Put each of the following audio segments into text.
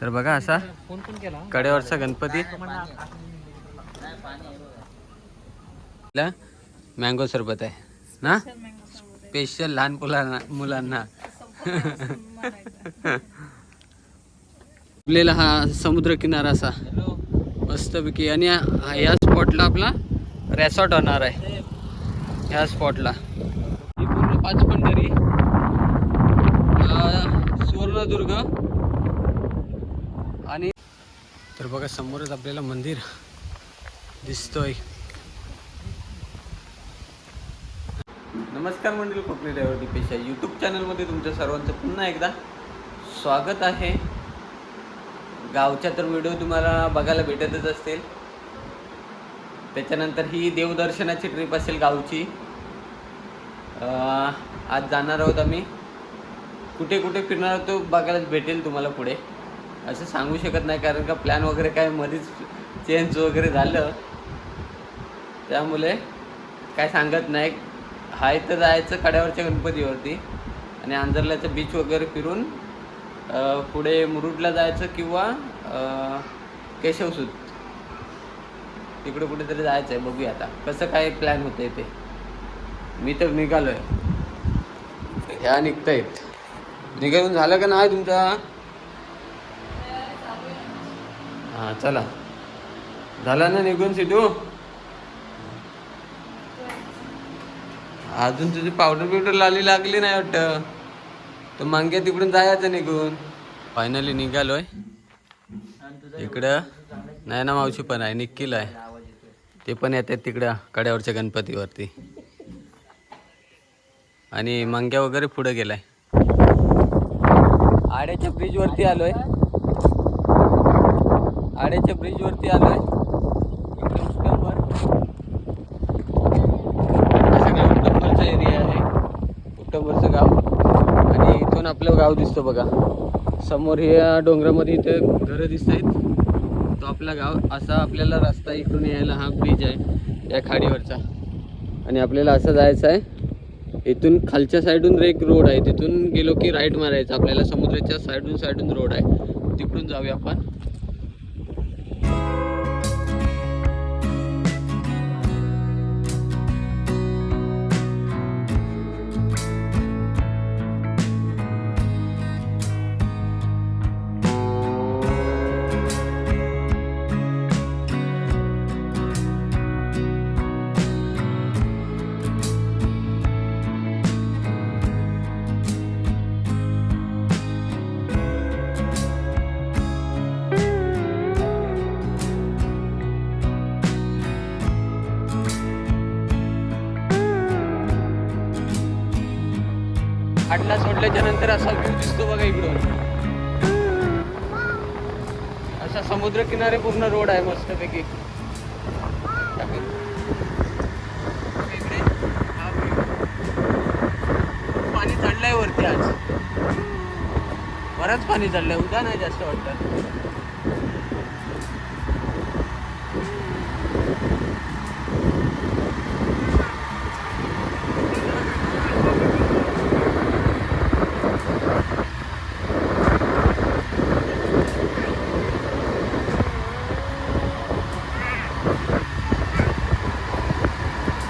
तर बघा असा कडेवरचा गणपती. मँगो सरबत आहे ना? स्पेशल लहान मुलांना मुलांना. आपल्याला हा समुद्र किनारा असा. मस्तपैकी. आणि हा- या स्पॉटला आपला रेसॉर्ट होणार आहे. ह्या स्पॉटला पूर्ण पाच पंढरी सुवर्णदुर्ग. तर बघा समोरच आपल्याला मंदिर दिसतोय. नमस्कार मंडळी कोकणी ड्रायव्हर दीपेश या यूट्यूब चॅनलमध्ये तुमच्या सर्वांचं पुन्हा एकदा स्वागत आहे. गावच्या तर व्हिडिओ तुम्हाला बघायला भेटतच असतील. त्याच्यानंतर ही देवदर्शनाची ट्रिप असेल गावची. आज जाणार आहोत आम्ही. कुठे कुठे फिरणार आहोत बघायलाच बघायला भेटेल तुम्हाला पुढे. असं सांगू शकत नाही कारण का प्लॅन वगैरे काय मध्येच चेंज वगैरे झालं. त्यामुळे काय सांगत नाही. हाय तर जायचं कड्यावरच्या गणपतीवरती आणि आंजरल्याचं बीच वगैरे फिरून पुढे मुरुडला जायचं किंवा केशवसूत. तिकडे कुठेतरी जायचं आहे बघूया आता. कसं काय प्लॅन होतं ते. मी तर निघालो आहे ह्या निघतायत. निघून झालं का नाही तुमचा? हां चला. झाला ना निघून सिद्धू? अजून तुझी पावडर बिवडर लाली लागली नाही वाटतं? तर मांग्या तिकडून जायचं निघून. फायनली निघालोय. इकडं नाही ना मावशी पण आहे निक्कील आहे. ते पण येतात तिकडं कड्यावरच्या गणपतीवरती. आणि मंग्या वगैरे पुढे गेलाय. आड्याच्या ब्रिज वरती आलोय. आड्याच्या ब्रिजवरती आलो आहे इकडे एरिया आहे. उत्तमवरचं गाव? आणि इथून आपलं गाव दिसतं बघा. समोर या डोंगरामध्ये इथे घरं दिसत आहेत तो आपला गाव असा आपल्याला रस्ता इकडून यायला हा ब्रिज आहे या खाडीवरचा. आणि आपल्याला असं जायचं आहे इथून खालच्या साईडून एक रोड आहे. तिथून गेलो की राईट मारायचं. आपल्याला समुद्राच्या साईडून साईडून रोड आहे. तिकडून जाऊया आपण. आडला सोडल्याच्या नंतर असा व्ह्यू दिसतो बघा इकडून. असा समुद्र किनारे पूर्ण रोड आहे मस्तपैकी. इकडे पाणी चढलंय वरती आज. बरंच पाणी चढलंय उद्या नाही जास्त वाटतं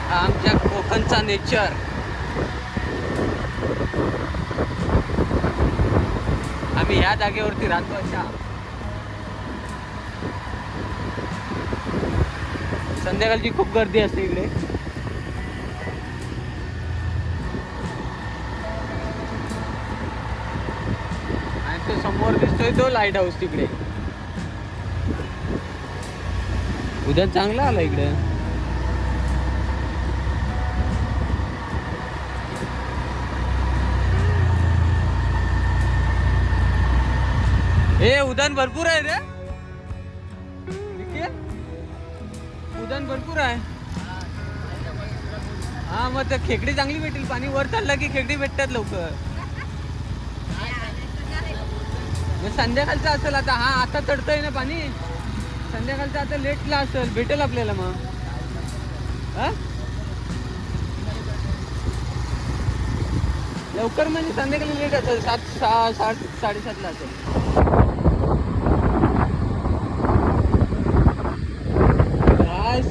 हा आमच्या कोकणचा नेचर. आम्ही ह्या जागेवरती राहतो अशा. संध्याकाळची खूप गर्दी असते इकडे. आणि तो समोर दिसतोय तो लाइट हाऊस तिकडे. उद्या चांगला आला इकडे. ए उदान भरपूर आहे रे. निखिल? उदान भरपूर आहे. हा मग तर खेकडी चांगली भेटेल पाणी. वर चाललं की खेकडी भेटतात लवकर. मग संध्याकाळचं असेल आता. हा आता चढतोय ना पाणी. संध्याकाळचं आता लेटला असेल. भेटेल आपल्याला मग. हा? लवकर म्हणजे संध्याकाळी लेट असेल. सात सहा साठ साडेसातला असेल.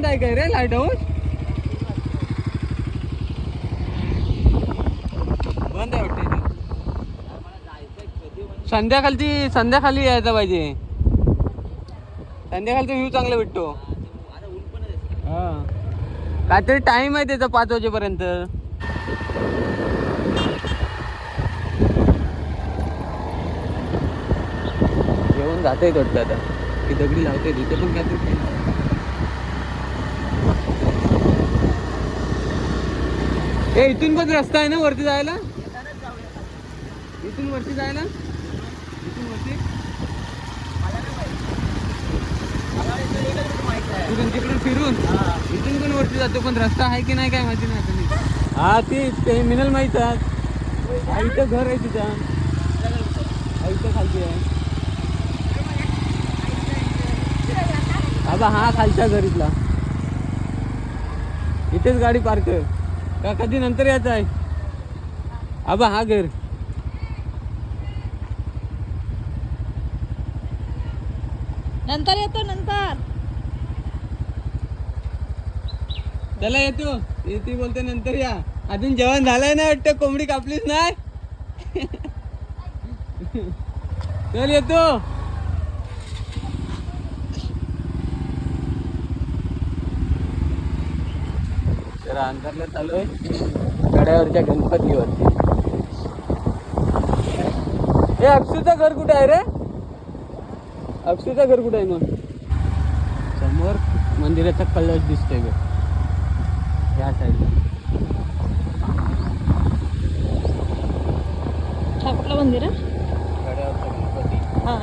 बंद आहे काय रे लाइट हाऊस बंद आहे वाटते संध्याकाळची संध्याकाळी यायचं पाहिजे. संध्याकाळचा व्ह्यू चांगला भेटतो. हा. काहीतरी टाइम आहे त्याचा पाच वाजेपर्यंत. जेवण जाते वाटतं आता ती दगडी लावते तिथे पण काहीतरी ए इथून पण रस्ता आहे ना वरती जायला. इथून वरती जायला. इथून वरती. तिकडून तिकडून फिरून. इथून पण वरती जातो पण रस्ता आहे की नाही काय माहिती नाही आता हा तीच ते मिनल माहीत आहे. हा, इथं घर आहे तिथं. हा, इथं खालती आहे. आबा हा खालच्या घरीतला. इथेच गाडी पार्क आहे. का कधी नंतर यायचं आहे. आबा हा घर. नंतर येतो नंतर. चला येतो. ती बोलते नंतर या. अजून जेवण झालंय ना वाटतं? कोंबडी कापलीच नाही? चल येतो. तर अंतरला चालू आहे कड्यावरच्या गणपतीवरती. हे अक्षूचं घर कुठे आहे रे? अक्षूचं घर कुठे आहे मग? समोर मंदिराचा कलश दिसतोय बघ. या साईडला कुठलं मंदिर आहे? कड्यावरचा गणपती. हा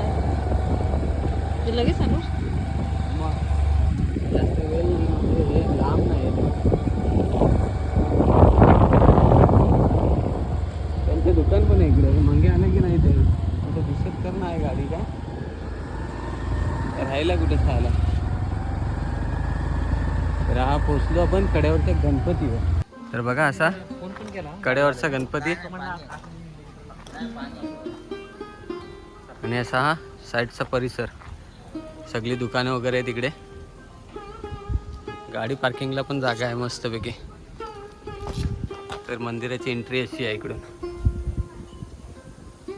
लगेच सांगू मग जास्त वेळ म्हणजे हे लांब नाही आहे. त्यांचे दुकान पण आहे इकडे. मागे आलं की नाही ते? आता दिसत तर नाही गाडी का? राहायला कुठे खायला? तर हा पोचलो आपण कड्यावरच्या गणपतीवर. तर बघा असा कड्यावरचा गणपती. आणि असा हा साईडचा परिसर. सगळी दुकानं वगैरे आहे तिकडे गाडी पार्किंगला पण जागा आहे मस्तपैकी. तर मंदिराची एंट्री अशी आहे इकडून.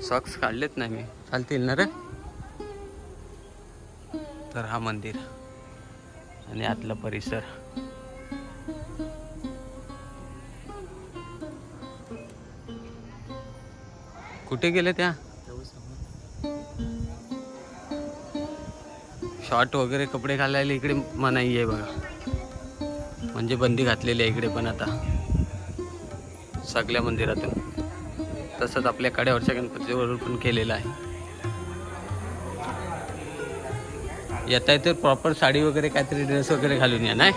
सॉक्स काढलेत नाही मी. चालतील ना रे? तर हा मंदिर आणि आतला परिसर. कुठे गेले त्या? शॉर्ट वगैरे कपडे घालायला इकडे मनाई आहे बघा. म्हणजे बंदी घातलेली आहे इकडे पण आता. सगळ्या मंदिरातून. तसंच आपल्या कड्यावरच्या गणपतीवर पण केलेलं आहे. येता तर प्रॉपर साडी वगैरे काहीतरी ड्रेस वगैरे घालून या नाही?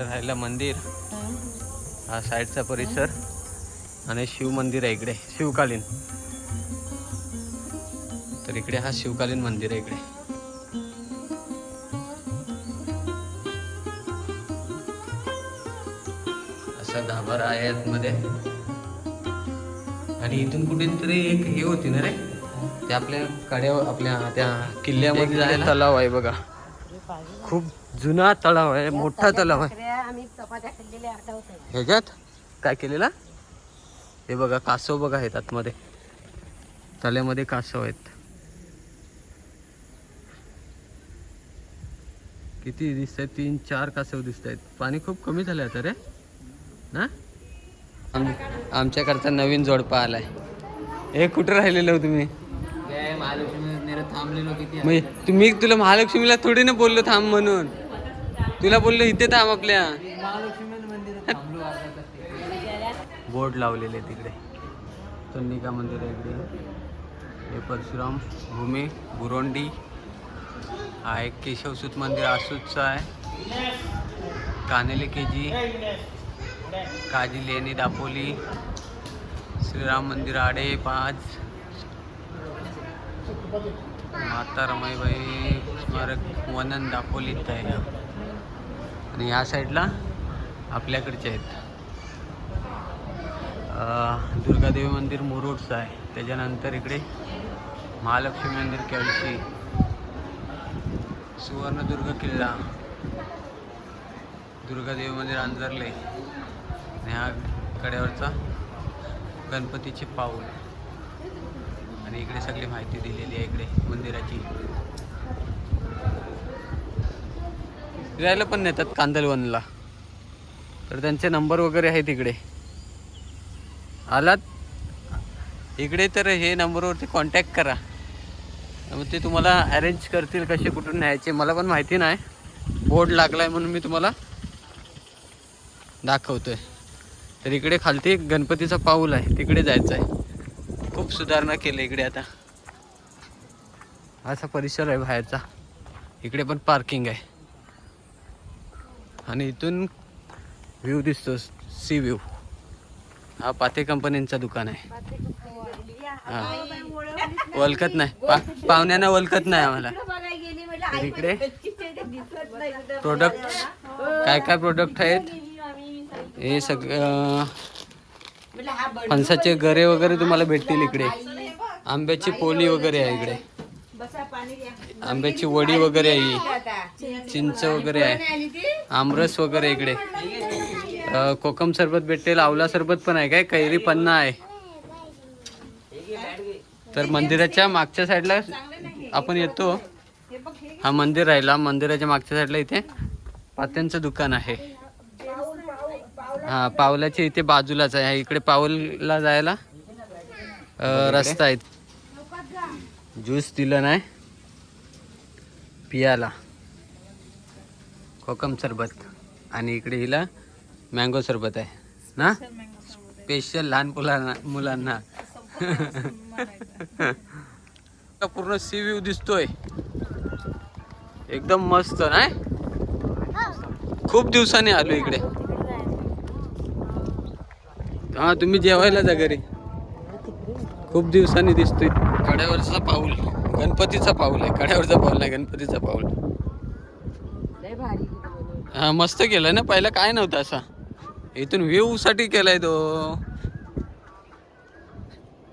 राहिलं मंदिर. हा साईडचा परिसर आणि शिव मंदिर आहे इकडे शिवकालीन. तर इकडे हा शिवकालीन मंदिर आहे इकडे. असा गाभारा आहे आतमध्ये आणि इथून कुठेतरी एक हे होती ना रे? ते आपल्या कड्या आपल्या त्या किल्ल्यामध्ये तलाव आहे बघा. खूप जुना तलाव आहे मोठा तलाव आहे आम्ही चपात्या खाल्लेल्या आठवत ह्याच्यात? काय केलेला? हे बघा कासव बघा आहेत आतमध्ये. तल्यामध्ये कासव आहेत. किती दिसत आहेत तीन चार कासव दिसत आहेत पाणी खूप कमी झालं आता रे. ना? आम- आमच्याकडचा नवीन जोडपा आलाय. हे कुठं राहिलेलो हो तुम्ही? थांबलेलो म्हणजे तुम्ही तुला महालक्ष्मीला थोडी ना बोललो थांब म्हणून. तुला बोललो इथे थांब आपल्या. बोर्ड लावलेले तिकडे. चंडिका मंदिर आहे इकडे. हे परशुराम भूमी बुरोंडी. हा एक केशवसूत मंदिर आसूतचं आहे. कानेले केजी. काजी लेणी दापोली. श्रीराम मंदिर आडे पाच. माता रमाईबाई स्मारक वनन दापोलीत आहे. आणि ह्या साईडला आपल्याकडचे आहेत. दुर्गादेवी मंदिर मुरुडचं आहे. त्याच्यानंतर इकडे महालक्ष्मी मंदिर केळशी सुवर्णदुर्ग किल्ला दुर्गादेवी मंदिर अंजरले आणि हा कड्यावरचा गणपतीचे पाऊल. आणि इकडे सगळी माहिती दिलेली आहे इकडे मंदिराची. फिरायला पण नेतात कांदलवनला. तर त्यांचे नंबर वगैरे आहेत इकडे. आलात? इकडे तर हे नंबरवरती कॉन्टॅक्ट करा. मग ते तुम्हाला अरेंज करतील कसे कुठून न्यायचे मला पण माहिती नाही. बोर्ड लागला आहे म्हणून मी तुम्हाला दाखवतोय. तर इकडे खालती एक गणपतीचा पाऊल आहे तिकडे जायचं आहे. खूप सुधारणा केली इकडे आता. असा परिसर आहे बाहेरचा. इकडे पण पार्किंग आहे. आणि इथून व्ह्यू दिसतो सी व्ह्यू हा पाते कंपनीचा दुकान आहे. हा. ओळखत नाही. पा पाहुण्यांना ओळखत नाही आम्हाला. इकडे. प्रोडक्ट काय काय प्रोडक्ट आहेत? हे सगळं फणसाचे गरे वगैरे तुम्हाला भेटतील इकडे. आंब्याची पोली वगैरे आहे इकडे. आंब्याची वडी वगैरे आहे. चिंच वगैरे आहे. आमरस वगैरे इकडे. कोकम सरबत भेटेल आवला सरबत पण आहे काय? कैरी पन्ना आहे. तर मंदिराच्या मागच्या साईडला आपण येतो. हा मंदिर राहिला मंदिराच्या मागच्या साईडला इथे पात्यांचं दुकान आहे. हा पावलाच्या इथे बाजूलाच आहे. इकडे पाऊलला जायला रस्ता आहे. ज्यूस दिलं नाही. पियाला. कोकम सरबत. आणि इकडे हिला मँगो सरबत आहे ना? स्पेशल लहान मुलांना मुलांना. पूर्ण सी व्ह्यू दिसतोय. एकदम मस्त नाही? खूप दिवसांनी आलो इकडे. हा तुम्ही जेवायला जा घरी. खूप दिवसांनी दिसतोय. कड्यावरचा पाऊल. गणपतीचा पाऊल आहे. कड्यावरचा पाऊल नाही गणपतीचा पाऊल. हा मस्त केलं ना? पहिला काय नव्हतं असा? इथून व्ह्यू साठी केलाय तो.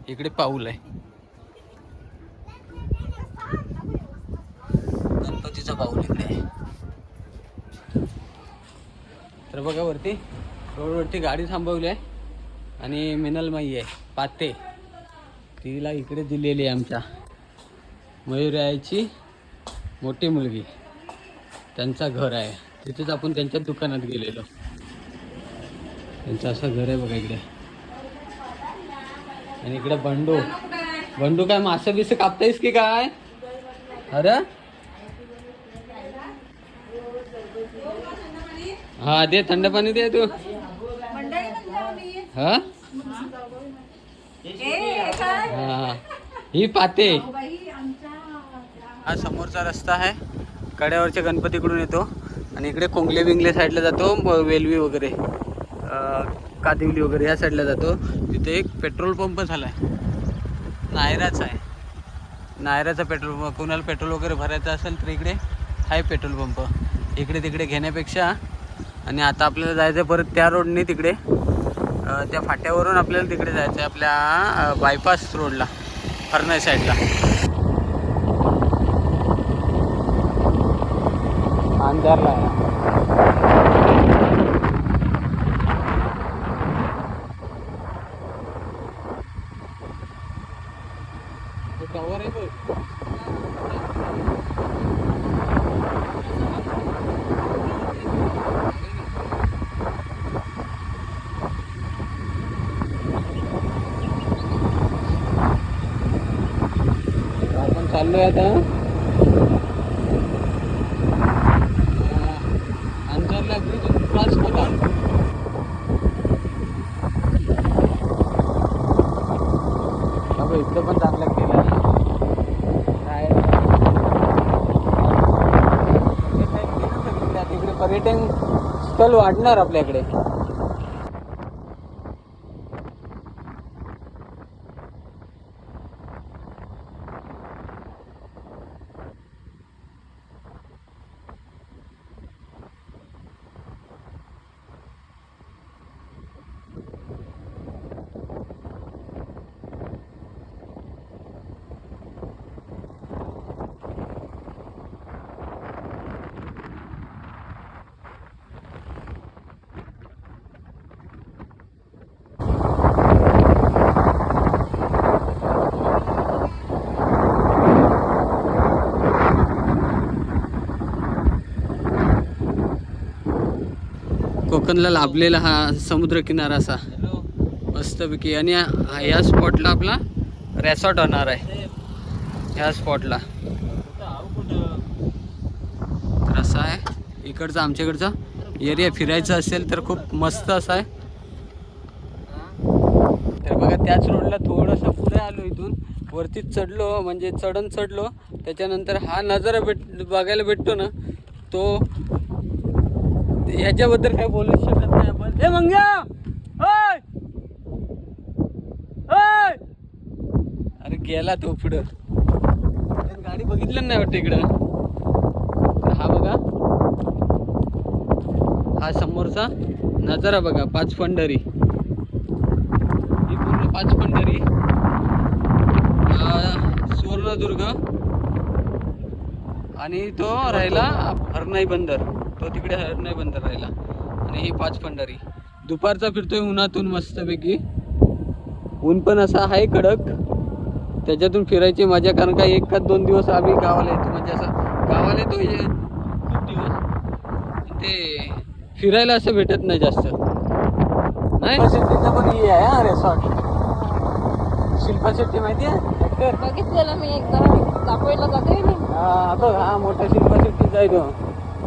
इकडे पाऊल आहे. गणपतीचा पाऊल इकडे. आहे तर बघा वरती रोडवरती गाडी थांबवली आहे आणि मिनलमाई आहे पाते. तिला इकडे दिलेली आहे आमच्या. मयुरायाची मोठी मुलगी. त्यांचा घर आहे. तिथेच आपण त्यांच्या दुकानात गेलेलो. त्यांचं असं घर आहे बघा इकडे. आणि इकडे बंडू. बंडू काय मासे बिसे कापतायस की काय? अरे? हा दे थंड पाणी दे तू. हा? हा ही पाते. हा समोरचा रस्ता आहे. कड्यावरच्या गणपतीकडून येतो. आणि इकडे कोंगले बिंगले साईडला जातो वेलवी वगैरे. कादिवली वगैरे या साईडला जातो. तिथे एक पेट्रोल पंप झाला आहे नायराचा आहे. नायराचा पेट्रोल पंप कुणाला पेट्रोल वगैरे भरायचं असेल तर इकडे आहे पेट्रोल पंप इकडे तिकडे घेण्यापेक्षा. आणि आता आपल्याला जायचं आहे परत त्या रोडने तिकडे. त्या फाट्यावरून आपल्याला तिकडे जायचं आहे आपल्या बायपास रोडला हरणाई साईडला अंधारला चाललोय आता. तिकडे पर्यटन स्थळ वाढणार आपल्याकडे. कोकणला लाभलेला हा समुद्र किनारा असा. मस्तपैकी. आणि हा- या स्पॉटला आपला रेसॉर्ट होणार आहे. ह्या स्पॉटला तर असं आहे. इकडचा आमच्याकडचा एरिया फिरायचा असेल तर खूप मस्त असा आहे. तर बघा त्याच रोडला थोडंसं पुढे आलो इथून. वरती चढलो म्हणजे चढण चढलो. त्याच्यानंतर हा नजारा भेट बघायला भेटतो ना तो याच्याबद्दल काय बोलू शकत नाही आपण. ए मंग्या! अरे गेला तो पुढं. गाडी बघितलं नाही वाटतं इकडं. हा बघा. हा समोरचा नजारा बघा पाच पंढरी. ही पूर्ण पाच पंढरी. हा सुवर्णदुर्ग. आणि तो राहिला हरनाई बंदर. तो तिकडे हरनाई बंदर राहिला. आणि ही पाच पंढरी. दुपारचा फिरतोय उन्हातून मस्तपैकी. ऊन पण असा आहे कडक. त्याच्यातून फिरायची मजा कारण का एक का दोन दिवस आम्ही गावाला येतो. म्हणजे असं गावाला येतो हे खूप दिवस. ते फिरायला असं भेटत नाही जास्त. नाही? पण ही आहे हा रेसॉर्ट शिल्पा शेट्टी माहिती आहे? बघितलेलं मी एकदा. दाखवायला जाते मी. हा बघ हा मोठा शिल्पा शेट्टीचा आहे तो.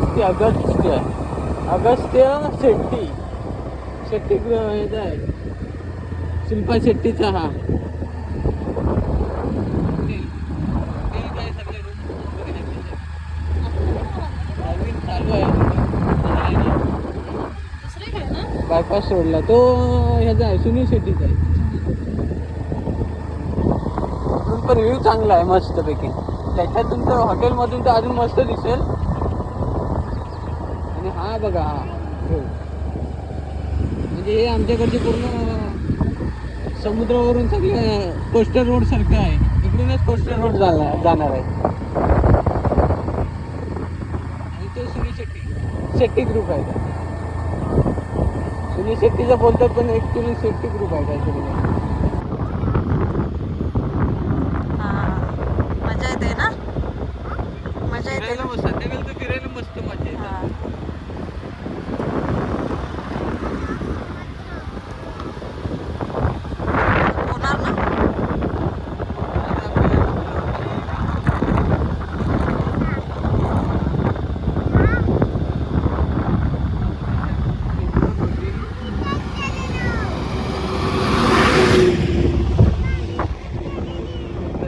अगस्त्य अगस्त्य अगस्त्य शेट्टी. शेट्टी ह्याचा आहे? शिल्पा शेट्टीचा हा. बायपास सोडला तो ह्याचा आहे सुनील शेट्टीचा आहे. पण व्ह्यू चांगला आहे मस्तपैकी. त्याच्यातून तर हॉटेलमधून तर अजून मस्त दिसेल. हा बघा हा. हो म्हणजे हे आमच्याकडचे पूर्ण समुद्रावरून सगळे कोस्टर रोड सारखं आहे. इकडूनच कोस्टर रोड झाला जाणार आहे. आणि तो सुनील शेट्टी. शेट्टी ग्रुप आहे. सुनील शेट्टीचा बोलतात पण एक ऍक्च्युली शेट्टी ग्रुप आहे काहीतरी हा मजा येते ना मजा येते फिरायला मस्त संध्याकाळी तर फिरायला मस्त मजा येते हा. होणार ना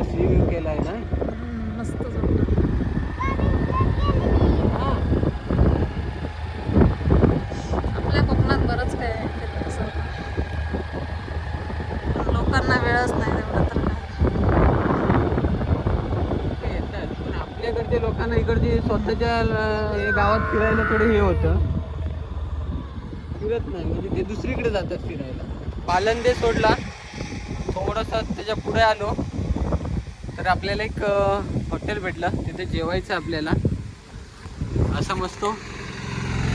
सी व्ह्यू केलाय ना हम्म, मस्त जमलं. आपल्या कोकणात बरंच काय आहे फिरण्यासारखं. पण लोकांना वेळच नाही तेवढं तर काय येतात पण आपल्याकडच्या लोकांना इकडचे स्वतःच्या हे गावात फिरायला थोडं हे होतं. फिरत नाही म्हणजे ते दुसरीकडे जातात फिरायला. पालंदे सोडला. थोडं थोडंसं त्याच्या पुढे आलो. तर आपल्याला एक हॉटेल भेटलं. तिथे जेवायचं आहे आपल्याला. असं मस्त.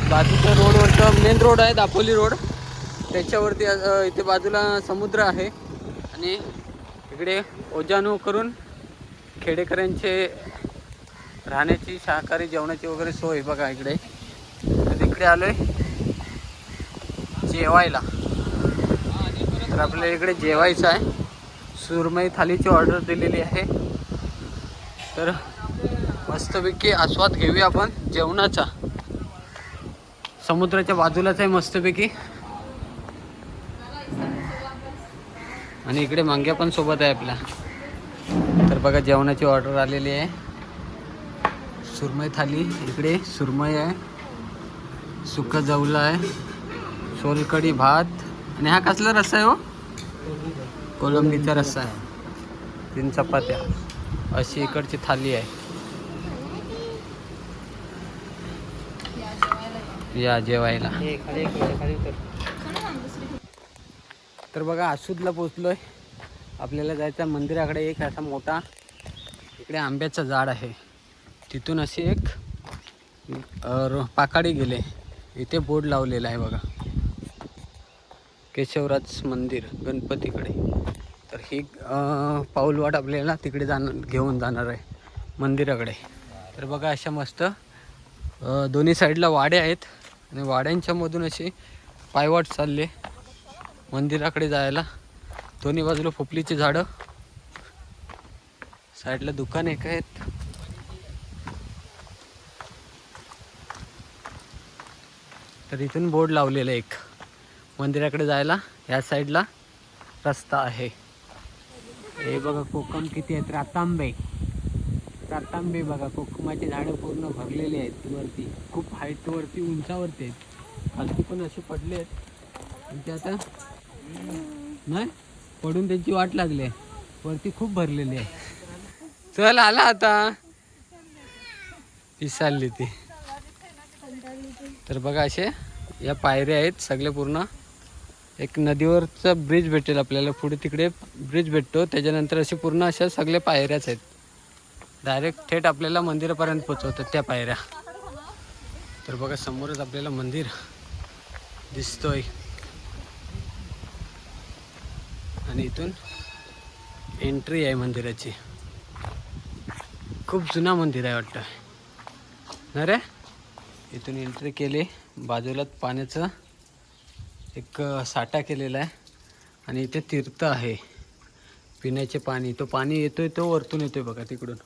बाजूच्या रोडवरचं मेन रोड आहे दापोली रोड त्याच्यावरती इथे बाजूला समुद्र आहे. आणि इकडे ओजानू करून खेडेकरांचे राहण्याची शाकाहारी जेवणाची वगैरे सोय बघा इकडे. तर इकडे आलोय. जेवायला. तर आपल्याला इकडे जेवायचं आहे. सुरमई थालीची ऑर्डर दिलेली आहे. तर मस्तपैकी आस्वाद घेऊया आपण जेवणाचा. समुद्राच्या बाजूलाच आहे मस्तपैकी. आणि इकडे मांग्या पण सोबत आहे आपल्या. तर बघा जेवणाची ऑर्डर आलेली आहे. सुरमई थाली इकडे सुरमई आहे सुकं जवला आहे सोलकढी भात आणि हा कसला रस्सा आहे हो? कोलंबीचा रस्सा आहे. तीन चपात्या. अशी इकडची थाली आहे. या जेवायला. तर बघा आसूदला पोचलोय. आपल्याला जायचं आहे मंदिराकडे. एक असा मोठा इकडे आंब्याचं झाड आहे. तिथून अशी एक रो- पाकाडी गेले. इथे बोर्ड लावलेला आहे बघा. केशवराज मंदिर गणपतीकडे. तर ही पाऊलवाट आपल्याला तिकडे जाणार घेऊन जाणार आहे मंदिराकडे. तर बघा अशा मस्त दोन्ही साईडला वाडे आहेत. आणि वाड्यांच्यामधून अशी पायवाट चालले मंदिराकडे जायला. दोन्ही बाजूला पोपलीची झाडं. साईडला दुकान एक आहेत. तर इथून बोर्ड लावलेलं एक. मंदिराकडे जायला या साईडला रस्ता आहे. हे बघा कोकम किती आहेत रातांबे. रातांबे बघा कोकमाचे झाडं पूर्ण भरलेली आहेत वरती. खूप हाईटवरती उंचावरती आहेत. खालती पण असे पडले आहेत. आणि ते आता नाही पडून त्यांची वाट लागली आहे. वरती खूप भरलेली आहे. चल आला आता. विसरली ती तर बघा असे या पायऱ्या आहेत सगळे पूर्ण. एक नदीवरचा ब्रिज भेटेल आपल्याला. पुढे तिकडे ब्रिज भेटतो. त्याच्यानंतर असे पूर्ण अशा सगळ्या पायऱ्याच आहेत. डायरेक्ट थेट आपल्याला मंदिरापर्यंत पोचवतात त्या पायऱ्या. तर बघा समोरच आपल्याला मंदिर दिसतोय. आणि इथून एंट्री आहे मंदिराची. खूप जुना मंदिर आहे वाटतं. ना रे? इथून एंट्री केली. बाजूलाच पाण्याचं एक साठा केलेला आहे. आणि इथे तीर्थ आहे. पिण्याचे पाणी. तो पाणी येतोय तो वरतून येतोय बघा तिकडून.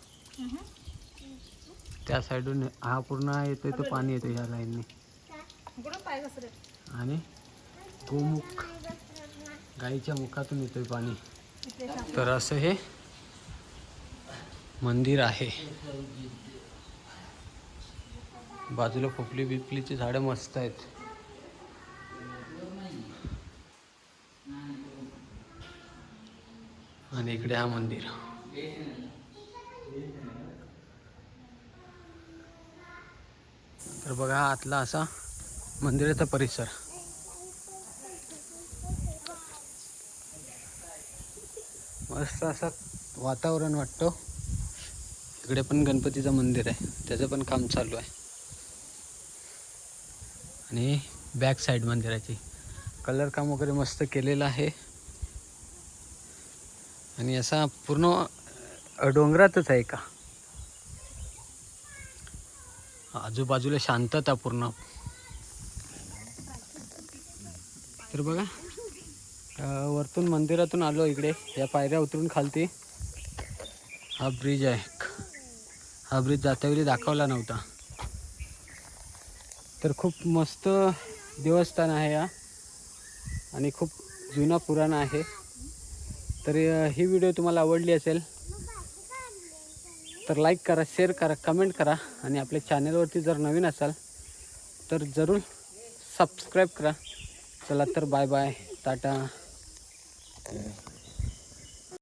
त्या साईडून हा पूर्ण येतोय तो पाणी येतोय ह्या लाईनने आणि गोमुख. गाईच्या मुखातून येतोय पाणी. तर असं हे मंदिर आहे. बाजूला खोपली बिपलीची झाडं मस्त आहेत. आणि इकडे हा मंदिर. तर बघा आतला असा मंदिराचा परिसर. मस्त असा वातावरण वाटतो. इकडे पण गणपतीचं मंदिर आहे. त्याचं पण काम चालू आहे. आणि बॅक साईड मंदिराची कलर काम वगैरे मस्त केलेलं आहे. आणि असा पूर्ण डोंगरातच आहे का? आजूबाजूला शांतता पूर्ण. तर बघा वरतून मंदिरातून आलो इकडे. या पायऱ्या उतरून खालती. हा ब्रिज आहे. हा ब्रिज जात्यावेळी दाखवला नव्हता. तर खूप मस्त देवस्थान आहे हा. आणि खूप जुना पुराणा आहे. तर ही व्हिडिओ तुम्हाला आवडली असेल तर लाईक करा शेअर करा कमेंट करा आणि आपल्या चॅनलवरती जर नवीन असाल तर जरूर सबस्क्राईब करा. चला तर बाय बाय टाटा